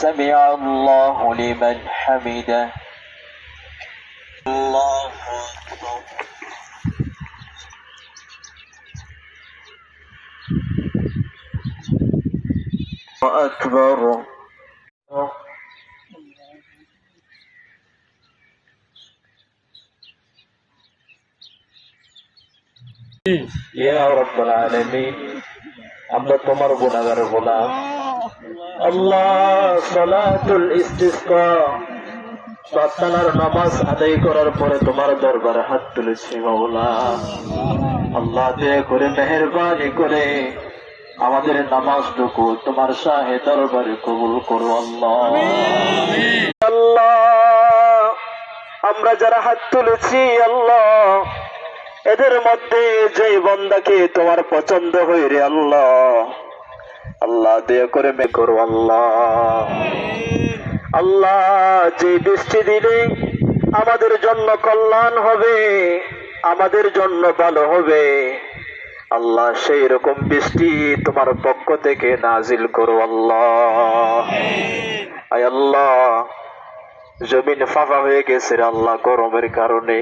سمع الله لمن حمده. الله أكبر. أكبر يا رب العالمين. আমরা তোমার গুনাহগার গোলাম আল্লাহ সালাতুল ইস্তিসকা প্রার্থনার নামাজ আদায় করার পরে তোমার দরবারে হাত তুলেছি মাওলা। আল্লাহ দয়া করে, মেহেরবানি করে আমাদের নামাজটুকু তোমার শাহে দরবারে কবুল করো আল্লাহ। আল্লাহ, আমরা যারা হাত তুলেছি আল্লাহ এদের মধ্যে যে বন্দাকে তোমার পছন্দ হয়ে রে আল্লাহ আল্লাহ দয়া করে মে করো আল্লাহ। আল্লাহ যে বৃষ্টি দিলে আমাদের জন্য কল্যাণ হবে, আমাদের জন্য ভালো হবে। আল্লাহ সেই রকম বৃষ্টি তোমার পক্ষ থেকে নাজিল করো আল্লাহ। আয় আল্লাহ, জমিন ফাঁকা হয়ে গেছে আল্লাহ গরমের কারণে।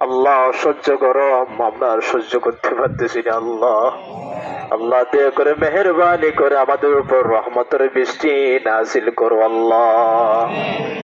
আল্লাহ সহ্য গরম আমরা সহ্য করতে পারতেছি না, আল্লাহ। আল্লাহ দয়া করে মেহরবানি করে আমাদের উপর রহমতের বৃষ্টি নাজিল করো, আল্লাহ।